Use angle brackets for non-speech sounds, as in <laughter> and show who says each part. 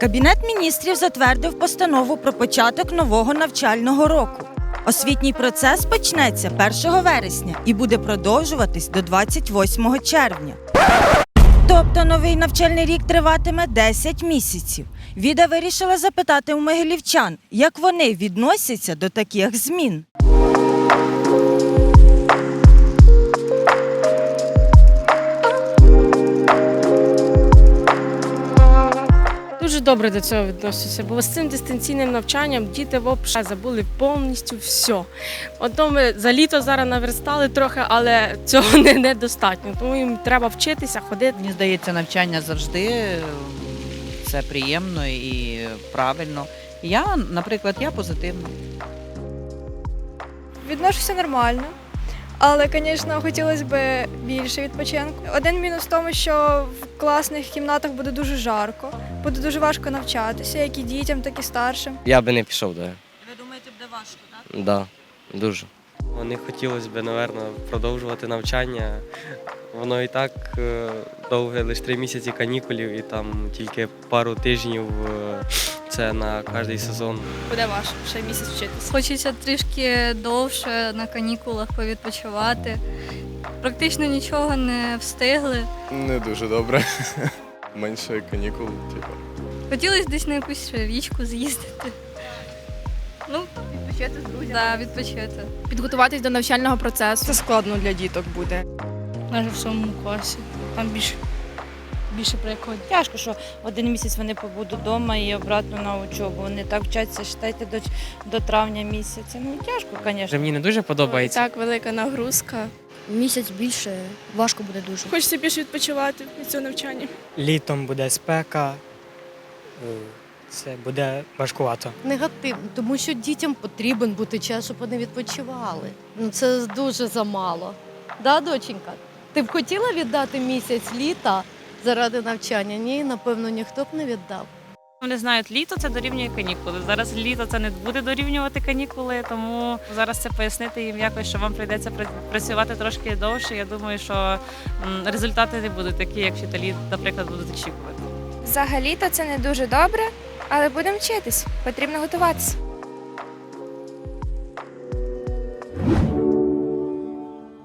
Speaker 1: Кабінет міністрів затвердив постанову про початок нового навчального року. Освітній процес почнеться 1 вересня і буде продовжуватись до 28 червня. Тобто новий навчальний рік триватиме 10 місяців. Віда вирішила запитати у могилівчан, як вони відносяться до таких змін.
Speaker 2: Дуже добре до цього відносяться, бо з цим дистанційним навчанням діти взагалі забули повністю все. Ото ми за літо зараз наверстали трохи, але цього не недостатньо. Тому їм треба вчитися, ходити.
Speaker 3: Мені здається, навчання завжди це приємно і правильно. Я, наприклад, я позитивна.
Speaker 4: Відношуся нормально, але, звісно, хотілося б більше відпочинку. Один мінус в тому, що в класних кімнатах буде дуже жарко, буде дуже важко навчатися, як і дітям, так і старшим.
Speaker 5: Я би не пішов, да.
Speaker 1: Ви думаєте, буде важко, так?
Speaker 5: Да, дуже.
Speaker 6: Вони хотілося б, напевно, продовжувати навчання. Воно і так е, довге, лише три місяці канікулів, і там тільки пару тижнів е, це на кожний сезон.
Speaker 4: Буде важко, ще місяць вчитися.
Speaker 7: Хочеться трішки довше на канікулах повідпочивати. Практично нічого не встигли.
Speaker 8: Не дуже добре. <laughs> Менше канікул, типу.
Speaker 7: Хотілося десь на якусь річку з'їздити. Ну, відпочити з друзями. Да, відпочити.
Speaker 9: підготуватись до навчального процесу.
Speaker 4: Це складно для діток буде.
Speaker 2: Навіть в самому класі. Там більше, більше приходять.
Speaker 1: Тяжко, що один місяць вони побудуть вдома і обратно на учобу. Вони так вчаться, считайте, до, до травня місяця. Ну тяжко, звісно.
Speaker 10: Мені не дуже подобається.
Speaker 9: Так, велика нагрузка.
Speaker 11: Місяць більше важко буде дуже.
Speaker 9: Хочеться більше відпочивати від цього навчання.
Speaker 10: Літом буде спека, е, це буде важкувато.
Speaker 11: Негативно, тому що дітям потрібен бути час, щоб вони відпочивали. Ну це дуже замало. Да, доченька? Ти б хотіла віддати місяць літа заради навчання? Ні, напевно, ніхто б не віддав.
Speaker 12: Вони знають, літо це дорівнює канікули. Зараз літо це не буде дорівнювати канікули, тому зараз це пояснити їм якось, що вам прийдеться працювати трошки довше. Я думаю, що результати не будуть такі, як вчителі, наприклад, будуть очікувати.
Speaker 4: Взагалі-то це не дуже добре, але будемо вчитись. Потрібно готуватися.